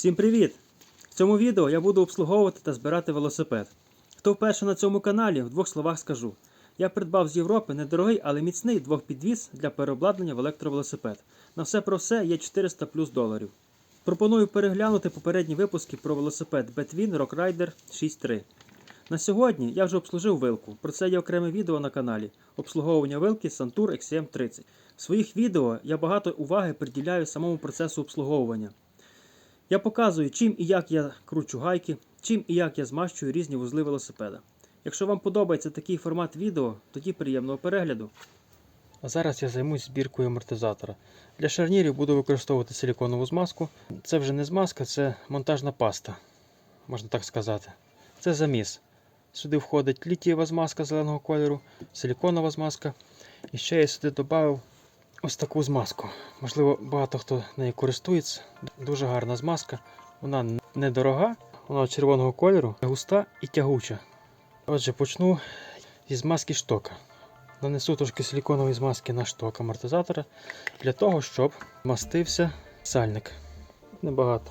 Всім привіт! В цьому відео я буду обслуговувати та збирати велосипед. Хто вперше на цьому каналі, в двох словах скажу. Я придбав з Європи недорогий, але міцний двохпідвіз для переобладнання в електровелосипед. На все про все є 400 плюс доларів. Пропоную переглянути попередні випуски про велосипед Between Rock Rider 6.3. На сьогодні я вже обслужив вилку. Про це є окреме відео на каналі обслуговування вилки Santur XM 30. В своїх відео я багато уваги приділяю самому процесу обслуговування. Я показую, чим і як я кручу гайки, чим і як я змащую різні вузли велосипеда. Якщо вам подобається такий формат відео, тоді приємного перегляду. А зараз я займусь збіркою амортизатора. Для шарнірів буду використовувати силіконову змазку. Це вже не змазка, це монтажна паста, можна так сказати. Це заміс. Сюди входить літієва змазка зеленого кольору, силіконова змазка. І ще я сюди додав ось таку змазку. Можливо, багато хто нею користується. Дуже гарна змазка. Вона недорога, вона червоного кольору, густа і тягуча. Отже, почну зі змазки штока. Нанесу трошки силіконової змазки на шток амортизатора для того, щоб мастився сальник. Небагато.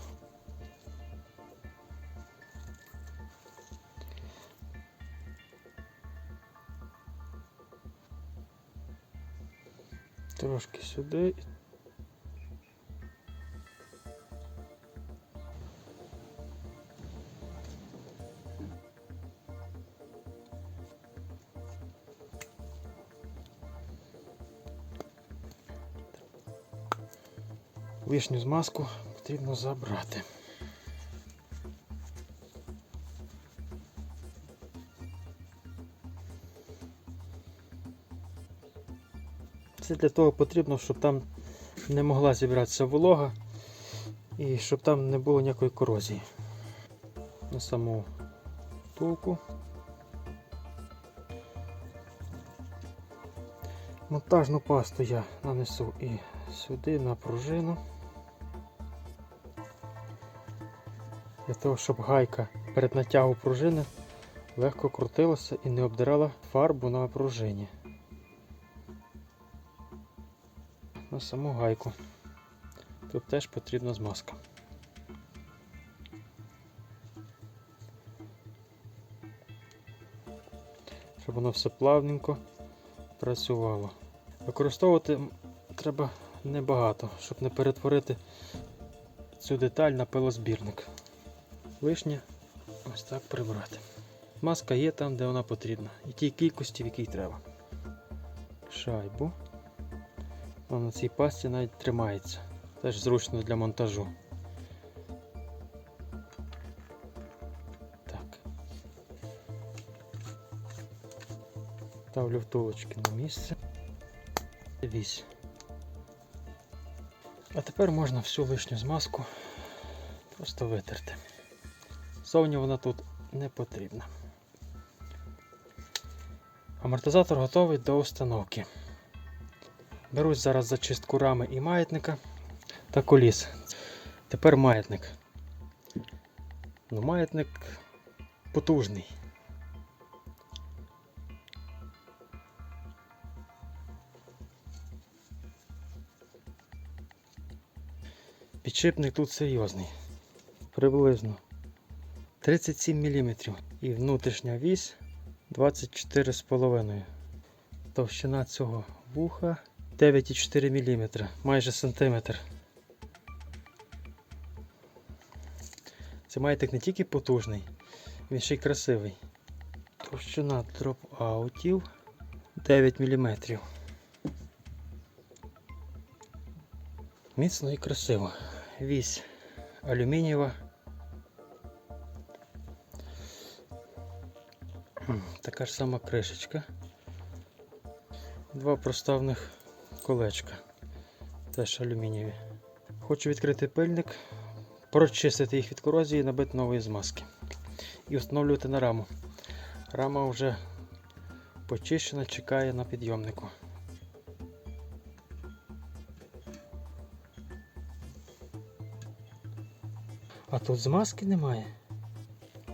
Трошки сюди. Лишню змазку потрібно забрати. Це для того потрібно, щоб там не могла зібратися волога і щоб там не було ніякої корозії. На саму втулку. Монтажну пасту я нанесу і сюди на пружину. Для того, щоб гайка перед натягом пружини легко крутилася і не обдирала фарбу на пружині. На саму гайку. Тут теж потрібна змазка. Щоб воно все плавненько працювало. Використовувати треба небагато, щоб не перетворити цю деталь на пилозбірник. Лишнє ось так прибрати. Маска є там, де вона потрібна, і тій кількості, в якій треба. Шайбу. Вона на цій пасті навіть тримається. Теж зручно для монтажу. Так. Ставлю втулочки на місце. Вісь. А тепер можна всю лишню змазку просто витерти. Зовні вона тут не потрібна. Амортизатор готовий до установки. Берусь зараз за чистку рами і маятника та коліс. Тепер маятник. Ну, маятник потужний. Підшипник тут серйозний. Приблизно 37 мм. І внутрішня вісь 24,5 Товщина цього вуха 9,4 мм, майже сантиметр. Це маятник не тільки потужний, він ще й красивий. Товщина дроп-аутів 9 мм. Міцно і красиво. Вісь алюмінієва. Така ж сама кришечка. Два проставних колечка. Теж алюмінієві. Хочу відкрити пильник, прочистити їх від корозії і набити нової змазки. І встановлювати на раму. Рама вже почищена, чекає на підйомнику. А тут змазки немає.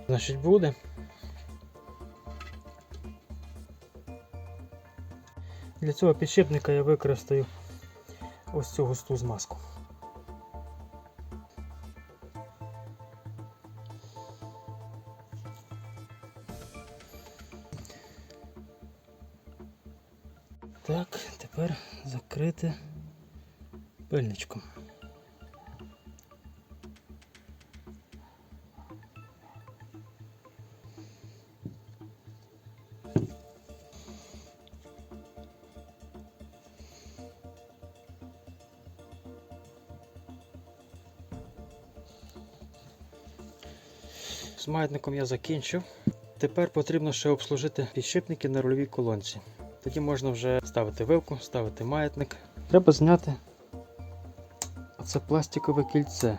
Значить буде. Для цього підшипника я використаю ось цю густу змазку. Так, тепер закрити пильничком. З маятником я закінчив. Тепер потрібно ще обслужити підшипники на рульовій колонці. Тоді можна вже ставити вилку, ставити маятник. Треба зняти оце пластикове кільце.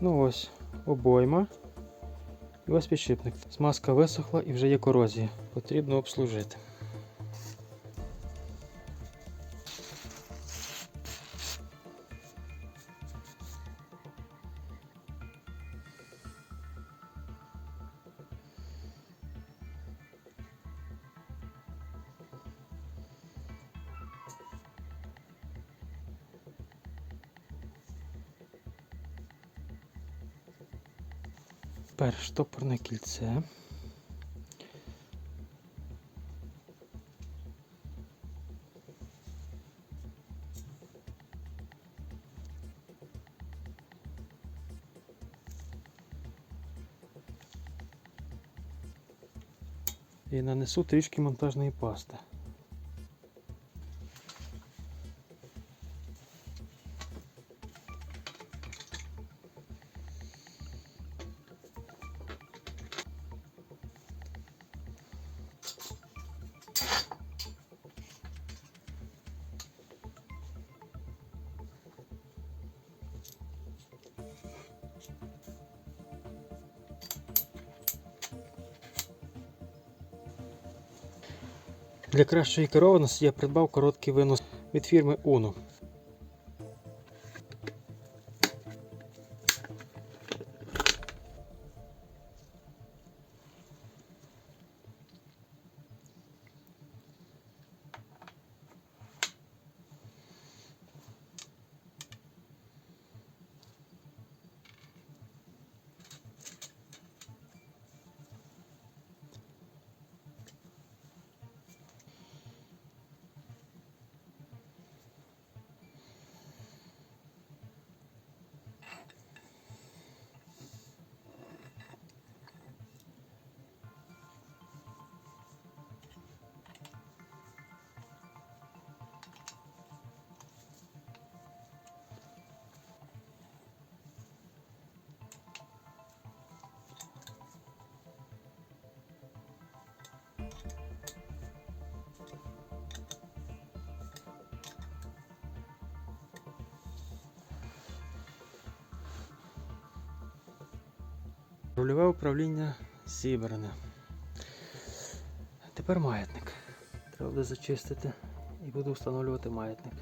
Ну ось, обойма. І ось підшипник. Смазка висохла і вже є корозія. Потрібно обслужити. Тепер штопорне кільце. І нанесу трішки монтажної пасти. Для кращої керованості я придбав короткий винос від фірми Uno. Рульове управління зібране. Тепер маятник. Треба буде зачистити і буду встановлювати маятник.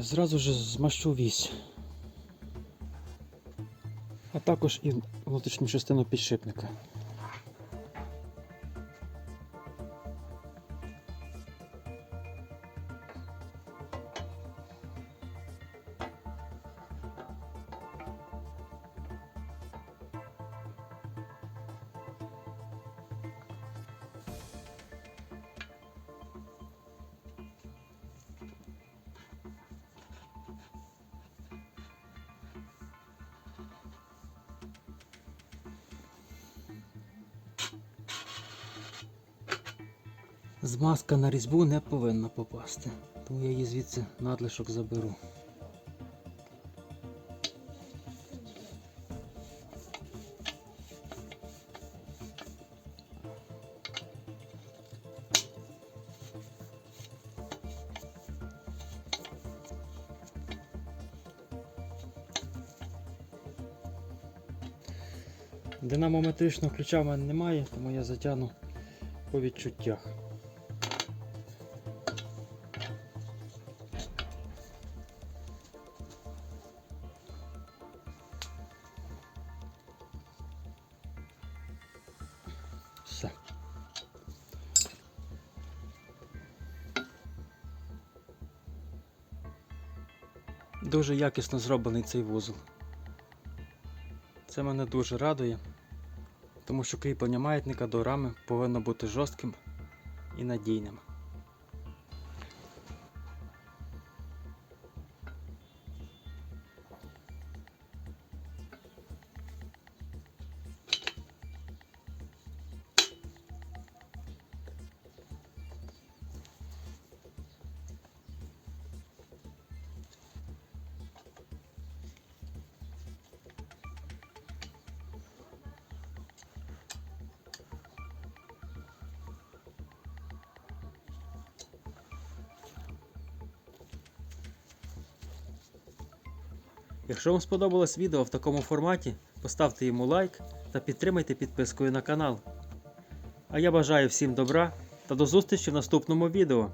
Зразу ж змащу вісь. А також і внутрішню частину підшипника. Змазка на різьбу не повинна попасти, тому я її звідси надлишок заберу. Динамометричного ключа в мене немає, тому я затягну по відчуттях. Дуже якісно зроблений цей вузол. Це мене дуже радує, тому що кріплення маятника до рами повинно бути жорстким і надійним. Якщо вам сподобалось відео в такому форматі, поставте йому лайк та підтримайте підпискою на канал. А я бажаю всім добра та до зустрічі в наступному відео.